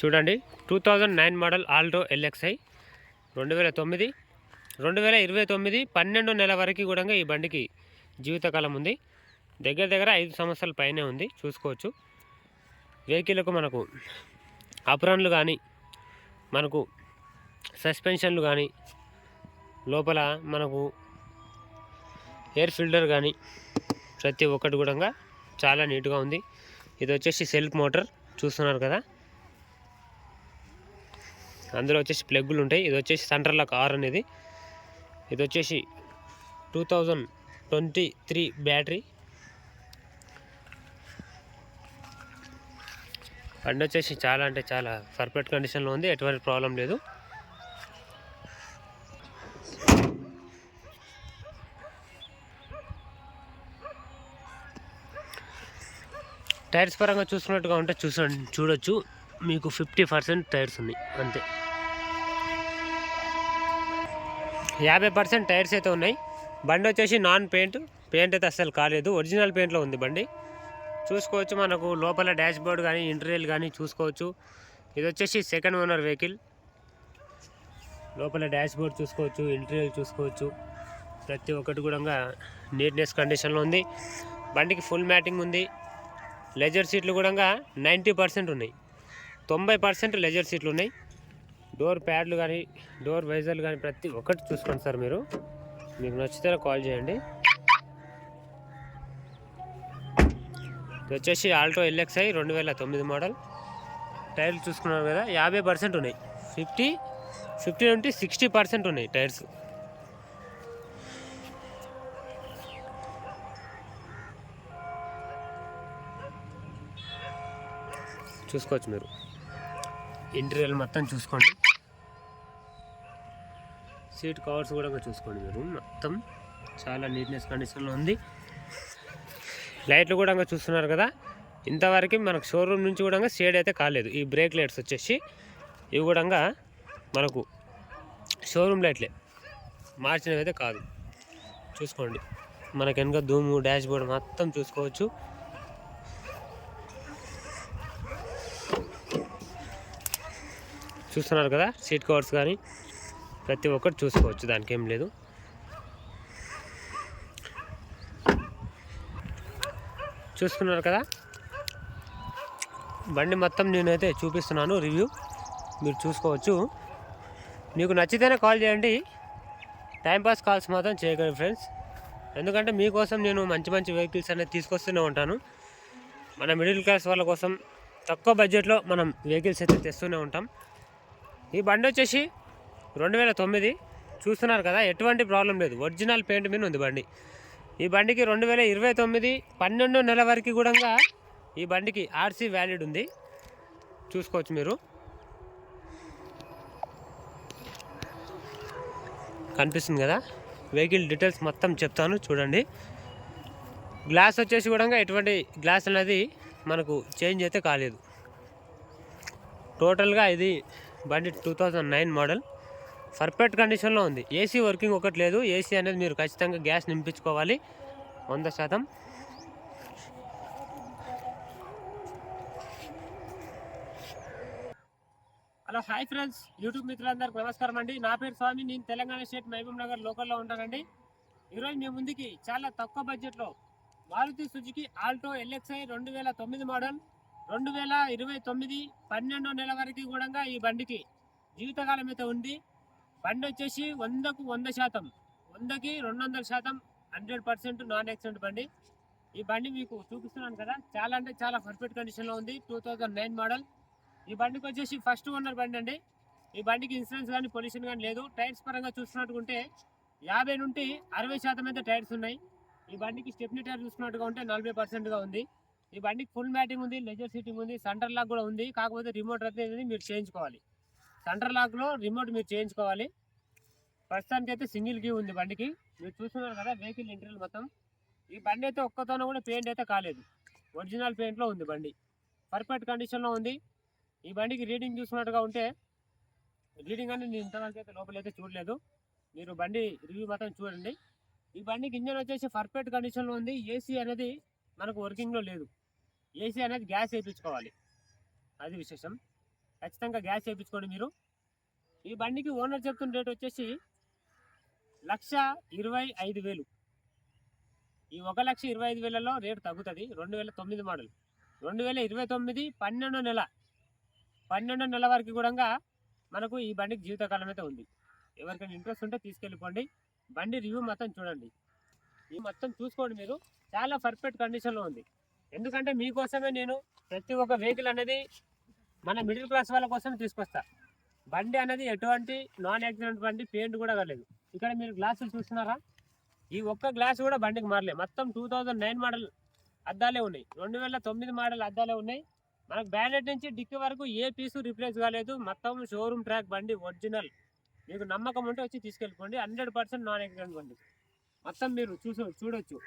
చూడండి. Two thousand nine model Alto LXI రెండు వేల తొమ్మిది రెండు వేల ఇరవై తొమ్మిది పన్నెండు నెల వరకు కూడా ఈ బండికి జీవితకాలం ఉంది. దగ్గర దగ్గర ఐదు సంవత్సరాల పైనే ఉంది. చూసుకోవచ్చు. వెహికల్కు మనకు అప్రాన్లు కానీ మనకు సస్పెన్షన్లు కానీ లోపల మనకు ఎయిర్ ఫిల్టర్ కానీ ప్రతి ఒక్కటి కూడా చాలా నీట్గా ఉంది. ఇది వచ్చేసి సెల్ఫ్ మోటార్. చూస్తున్నారు కదా. అందులో వచ్చేసి ప్లగ్గులు ఉంటాయి. ఇది వచ్చేసి సెంటర్ లాక్ ఆర్ అనేది. ఇది వచ్చేసి two thousand twenty three battery. బండి వచ్చేసి చాలా అంటే చాలా పర్ఫెక్ట్ కండిషన్లో ఉంది. ఎటువంటి ప్రాబ్లం లేదు. టైర్స్ పరంగా చూసుకున్నట్టుగా ఉంటే చూసండి చూడొచ్చు. మీకు ఫిఫ్టీ పర్సెంట్ టైర్స్ ఉన్నాయి. అంతే. యాభై పర్సెంట్ టైర్స్ అయితే ఉన్నాయి. బండి వచ్చేసి నాన్ పెయింట్. పెయింట్ అయితే అస్సలు కాలేదు. ఒరిజినల్ పెయింట్లో ఉంది బండి. చూసుకోవచ్చు మనకు లోపల డాష్ బోర్డ్ కానీ ఇంటీరియల్ కానీ చూసుకోవచ్చు. ఇది వచ్చేసి సెకండ్ ఓనర్ వెహికల్. లోపల డాష్ బోర్డ్ చూసుకోవచ్చు ఇంటీరియల్ చూసుకోవచ్చు. ప్రతి ఒక్కటి కూడా నీట్నెస్ కండిషన్లో ఉంది. బండికి ఫుల్ మ్యాటింగ్ ఉంది. లెజర్ సీట్లు కూడా నైంటీ పర్సెంట్ ఉన్నాయి. తొంభై పర్సెంట్ లెజర్ సీట్లు ఉన్నాయి. డోర్ ప్యాడ్లు కానీ డోర్ వైజర్లు కానీ ప్రతి ఒక్కటి చూసుకోండి సార్ మీరు. మీకు నచ్చితే కాల్ చేయండి. ఇది వచ్చేసి ఆల్టో ఎల్ఎక్స్ఐ రెండు వేల తొమ్మిది మోడల్. టైర్లు చూసుకున్నారు కదా యాభై పర్సెంట్ ఉన్నాయి. ఫిఫ్టీ ఫిఫ్టీ నుండి సిక్స్టీ పర్సెంట్ ఉన్నాయి టైర్స్. చూసుకోవచ్చు మీరు. ఇంటీరియర్ మొత్తం చూసుకోండి. సీట్ కవర్స్ కూడా చూసుకోండి మీరు. మొత్తం చాలా నీట్నెస్ కండిషన్లో ఉంది. లైట్లు కూడా చూస్తున్నారు కదా. ఇంతవరకు మనకు షోరూమ్ నుంచి కూడా షేడ్ అయితే కాలేదు. ఈ బ్రేక్ లైట్స్ వచ్చేసి ఇవి కూడా మనకు షోరూమ్ లైట్లే. మార్చినవి అయితే కాదు. చూసుకోండి. మనకి వెనుక ధూము డాష్ బోర్డ్ మొత్తం చూసుకోవచ్చు. చూస్తున్నారు కదా సీట్ కవర్స్ కానీ. ప్రతి ఒక్కటి చూసుకోవచ్చు దానికి ఏం లేదు. చూసుకున్నారు కదా? బండి మొత్తం నేనైతే చూపిస్తున్నాను రివ్యూ. మీరు చూసుకోవచ్చు. మీకు నచ్చితేనే కాల్ చేయండి. టైంపాస్ కాల్స్ మాత్రం చేయగలరు ఫ్రెండ్స్. ఎందుకంటే మీకోసం నేను మంచి మంచి వెహికల్స్ అనేది తీసుకొస్తూనే ఉంటాను. మన మిడిల్ క్లాస్ వాళ్ళ కోసం తక్కువ బడ్జెట్లో మనం వెహికల్స్ అయితే తెస్తూనే ఉంటాం. ఈ బండి వచ్చేసి రెండు వేల తొమ్మిది చూస్తున్నారు కదా ఎటువంటి ప్రాబ్లం లేదు. ఒరిజినల్ పెయింట్ మీద ఉంది బండి. ఈ బండికి రెండు వేల ఇరవై తొమ్మిది పన్నెండు నెల వరకు కూడా ఈ బండికి ఆర్సీ వ్యాలిడ్ ఉంది. చూసుకోవచ్చు మీరు. కనిపిస్తుంది కదా? వెహికల్ డీటెయిల్స్ మొత్తం చెప్తాను చూడండి. గ్లాస్ వచ్చేసి కూడా ఎటువంటి గ్లాస్ అనేది మనకు చేంజ్ అయితే కాలేదు. టోటల్గా ఇది బండి two thousand nine model. Perfect కండిషన్లో ఉంది. ఏసీ వర్కింగ్ ఒకటి లేదు. ఏసీ అనేది మీరు ఖచ్చితంగా గ్యాస్ నింపించుకోవాలి. వంద శాతం. Hello hi friends. యూట్యూబ్ మిత్రులందరికీ నమస్కారం అండి. నా పేరు స్వామి. నేను తెలంగాణ స్టేట్ మహబూబ్ నగర్ లోకల్లో ఉంటానండి. ఈరోజు మీ ముందుకి చాలా తక్కువ బడ్జెట్లో మారుతి సుజుకి ఆల్టో ఎల్ఎక్స్ఐ రెండు వేల తొమ్మిది మోడల్ రెండు వేల ఇరవై తొమ్మిది పన్నెండో నెల వరకు కూడా ఈ బండికి జీవితకాలం అయితే ఉంది. బండి వచ్చేసి వందకు వంద శాతం వందకి రెండు వందల శాతం హండ్రెడ్ పర్సెంట్ నాన్ యాక్సిడెంట్ బండి. ఈ బండి మీకు చూపిస్తున్నాను కదా చాలా అంటే చాలా పర్ఫెక్ట్ కండిషన్లో ఉంది టూ థౌజండ్ నైన్ మోడల్. ఈ బండికి వచ్చేసి ఫస్ట్ ఓనర్ బండి అండి. ఈ బండికి ఇన్సూరెన్స్ కానీ పొల్యూషన్ కానీ లేదు. టైర్స్ పరంగా చూసుకున్నట్టుకుంటే యాభై నుండి అరవై శాతం అయితే టైర్స్ ఉన్నాయి. ఈ బండికి స్టెప్నీ టైర్ చూసుకున్నట్టుగా ఉంటే నలభై పర్సెంట్గా ఉంది. ఈ బండికి ఫుల్ మ్యాటింగ్ ఉంది లెజర్ సీటింగ్ ఉంది సెంటర్ లాక్ కూడా ఉంది. కాకపోతే రిమోట్ అనేది మీరు చేయించుకోవాలి. సెంటర్ లాక్లో రిమోట్ మీరు చేయించుకోవాలి. ప్రస్తుతానికి అయితే సింగిల్ కీ ఉంది బండికి. మీరు చూస్తున్నారు కదా వెహికల్ ఇంటీరియల్ మొత్తం. ఈ బండి అయితే ఒక్కతోనూ కూడా పెయింట్ అయితే కాలేదు. ఒరిజినల్ పెయింట్లో ఉంది బండి. పర్ఫెక్ట్ కండిషన్లో ఉంది. ఈ బండికి రీడింగ్ చూసుకున్నట్టుగా ఉంటే రీడింగ్ అనేది నేను ఇంతవరకు అయితే లోపలైతే చూడలేదు. మీరు బండి రివ్యూ మాత్రం చూడండి. ఈ బండికి ఇంజన్ వచ్చేసి పర్ఫెక్ట్ కండిషన్లో ఉంది. ఏసీ అనేది మనకు వర్కింగ్లో లేదు. ఏసీ అనేది గ్యాస్ వేయించుకోవాలి. అది విశేషం. ఖచ్చితంగా గ్యాస్ చేయించుకోండి మీరు. ఈ బండికి ఓనర్ చెప్తున్న రేట్ వచ్చేసి లక్ష ఇరవై ఐదు వేలు. ఈ ఒక లక్ష ఇరవై ఐదు వేలలో రేటు తగ్గుతుంది. రెండు వేల తొమ్మిది మోడల్. రెండు వేల ఇరవై తొమ్మిది పన్నెండో నెల. పన్నెండో నెల వరకు కూడా మనకు ఈ బండికి జీవితకాలం అయితే ఉంది. ఎవరికైనా ఇంట్రెస్ట్ ఉంటే తీసుకెళ్ళిపోండి. బండి రివ్యూ మొత్తం చూడండి. ఈ మొత్తం చూసుకోండి మీరు. చాలా పర్ఫెక్ట్ కండిషన్లో ఉంది. ఎందుకంటే మీకోసమే నేను ప్రతి ఒక్క వెహికల్ అనేది మన మిడిల్ క్లాస్ వాళ్ళ కోసం తీసుకొస్తా. బండి అనేది ఎటువంటి నాన్ యాక్సిడెంట్ బండి పెయింట్ కూడా కాలేదు. ఇక్కడ మీరు గ్లాసులు చూస్తున్నారా? ఈ ఒక్క గ్లాస్ కూడా బండికి మారలే. మొత్తం టూ థౌజండ్ నైన్ మోడల్ అద్దాలే ఉన్నాయి. రెండు వేల తొమ్మిది మోడల్ అద్దాలే ఉన్నాయి. మనకు బ్యానెట్ నుంచి డిక్కి వరకు ఏ పీసు రిప్లేస్ కాలేదు. మొత్తం షోరూమ్ ట్రాక్ బండి ఒరిజినల్ మీకు నమ్మకం ఉంటే వచ్చి తీసుకెళ్ళిపోండి. హండ్రెడ్ పర్సెంట్ నాన్ యాక్సిడెంట్ బండి. మొత్తం మీరు చూసు చూడొచ్చు.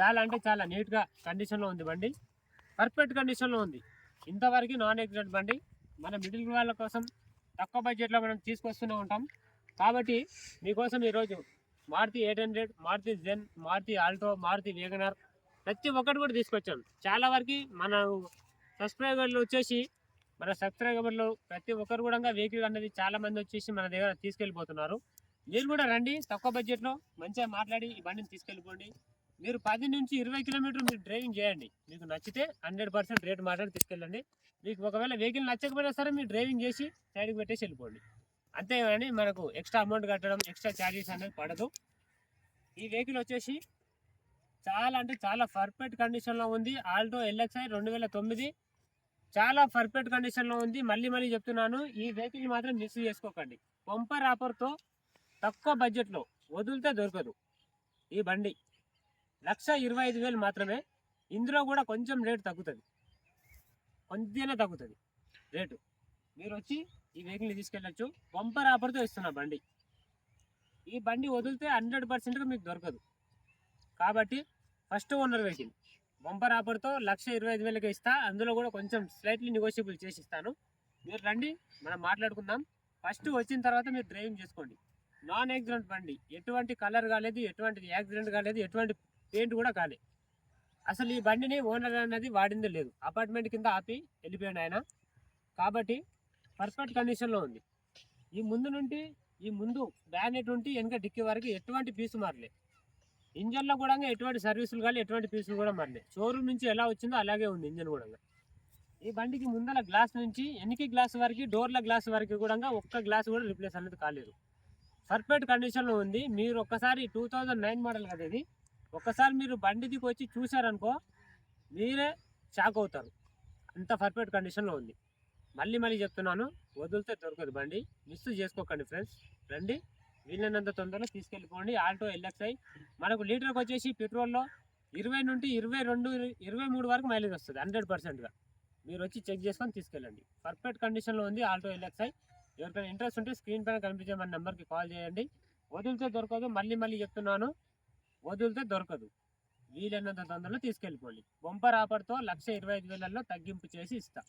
చాలా అంటే చాలా నీట్గా కండిషన్లో ఉంది బండి. పర్ఫెక్ట్ కండిషన్లో ఉంది. ఇంతవరకు నాన్ ఎగ్జిట్ బండి. మన మిడిల్ వాళ్ళ కోసం తక్కువ బడ్జెట్లో మనం తీసుకొస్తూనే ఉంటాం. కాబట్టి మీకోసం ఈరోజు Maruti eight hundred Maruti Zen Maruti Alto Maruti WagonR ప్రతి ఒక్కటి కూడా తీసుకొచ్చాం. చాలా వరకు మన సబ్స్క్రైబర్లు వచ్చేసి మన సబ్స్క్రైబర్లు ప్రతి ఒక్కరు కూడా వెహికల్ అనేది చాలా మంది వచ్చేసి మన దగ్గర తీసుకెళ్ళిపోతున్నారు. మీరు కూడా రండి తక్కువ బడ్జెట్లో మంచిగా మాట్లాడి ఈ బండిని తీసుకెళ్ళిపోండి. మీరు పది నుంచి ఇరవై కిలోమీటర్లు మీరు డ్రైవింగ్ చేయండి. మీకు నచ్చితే హండ్రెడ్ పర్సెంట్ రేట్ మాట్లాడి తీసుకెళ్ళండి. మీకు ఒకవేళ వెహికల్ నచ్చకపోయినా సరే మీరు డ్రైవింగ్ చేసి సైడ్కి పెట్టేసి వెళ్ళిపోండి. అంతేగాని మనకు ఎక్స్ట్రా అమౌంట్ కట్టడం ఎక్స్ట్రా ఛార్జెస్ అనేది పడదు. ఈ వెహికల్ వచ్చేసి చాలా అంటే చాలా పర్ఫెక్ట్ కండిషన్లో ఉంది. ఆల్టో ఎల్ఎక్స్ఐ రెండు వేల తొమ్మిది చాలా పర్ఫెక్ట్ కండిషన్లో ఉంది. మళ్ళీ మళ్ళీ చెప్తున్నాను ఈ వెహికల్ మాత్రం మిస్ చేసుకోకండి. పంపర్ ఆఫర్తో తక్కువ బడ్జెట్లో వదిలితే దొరకదు. ఈ బండి. లక్ష ఇరవై ఐదు వేలు మాత్రమే. ఇందులో కూడా కొంచెం రేటు తగ్గుతుంది. కొద్దిగానే తగ్గుతుంది రేటు. మీరు వచ్చి ఈ వెహికల్ని తీసుకెళ్ళచ్చు. పంపర్ ఆఫర్తో ఇస్తున్నా బండి. ఈ బండి వదిలితే హండ్రెడ్ పర్సెంట్గా మీకు దొరకదు. కాబట్టి ఫస్ట్ ఓనర్ వెహికల్ బంపర్ ఆఫర్తో లక్ష ఇరవై ఐదు వేలకి ఇస్తా. అందులో కూడా కొంచెం స్లైట్లీ నెగోషియబుల్ చేసి ఇస్తాను. మీరు రండి మనం మాట్లాడుకుందాం. ఫస్ట్ వచ్చిన తర్వాత మీరు డ్రైవింగ్ చేసుకోండి. నాన్ యాక్సిడెంట్ బండి. ఎటువంటి కలర్ కాలేదు ఎటువంటి యాక్సిడెంట్ కాలేదు ఎటువంటి పెయింట్ కూడా కాలే. అసలు ఈ బండిని ఓనర్ అనేది వాడింది లేదు. అపార్ట్మెంట్ కింద ఆపి వెళ్ళిపోయాడు ఆయన. కాబట్టి పర్ఫెక్ట్ కండిషన్లో ఉంది. ఈ ముందు నుండి ఈ ముందు బ్యానెట్ ఉంటే వెనక డిక్కి వరకు ఎటువంటి పీసు మారలే. ఇంజన్లో కూడా ఎటువంటి సర్వీసులు కానీ ఎటువంటి పీసులు కూడా మారలే. షోరూమ్ నుంచి ఎలా వచ్చిందో అలాగే ఉంది ఇంజన్ కూడా. ఈ బండికి ముందల గ్లాస్ నుంచి వెనక గ్లాస్ వరకు డోర్ల గ్లాస్ వరకు కూడా ఒక్క గ్లాస్ కూడా రిప్లేస్ అనేది కాలేదు. పర్ఫెక్ట్ కండిషన్లో ఉంది. మీరు ఒక్కసారి టూ థౌజండ్ నైన్ మోడల్ కదా ఇది ఒక్కసారి మీరు బండి దిగి వచ్చి చూసారనుకో మీరే షాక్ అవుతారు. అంత పర్ఫెక్ట్ కండిషన్లో ఉంది. మళ్ళీ మళ్ళీ చెప్తున్నాను వదిలితే దొరకదు బండి. మిస్ చేసుకోకండి ఫ్రెండ్స్ రండి. వీలైనంత తొందరలో తీసుకెళ్ళిపోండి. ఆల్టో ఎల్ఎక్స్ఐ మనకు లీటర్కి వచ్చేసి పెట్రోల్లో ఇరవై నుండి ఇరవై రెండు ఇరవై మూడు వరకు మైలేజ్ వస్తుంది హండ్రెడ్ పర్సెంట్గా మీరు వచ్చి చెక్ చేసుకొని తీసుకెళ్ళండి. పర్ఫెక్ట్ కండిషన్లో ఉంది ఆల్టో ఎల్ఎక్స్ఐ ఎవరికైనా ఇంట్రెస్ట్ ఉంటే స్క్రీన్ పైన కనిపించే మన నెంబర్కి కాల్ చేయండి. వదిలితే దొరకదు. మళ్ళీ మళ్ళీ చెప్తున్నాను వదిలితే దొరకదు. వీలైనంత తొందరలో తీసుకెళ్ళిపోండి. బొంపర్ ఆఫర్తో లక్ష ఇరవై ఐదు వేలలో తగ్గింపు చేసి ఇస్తా.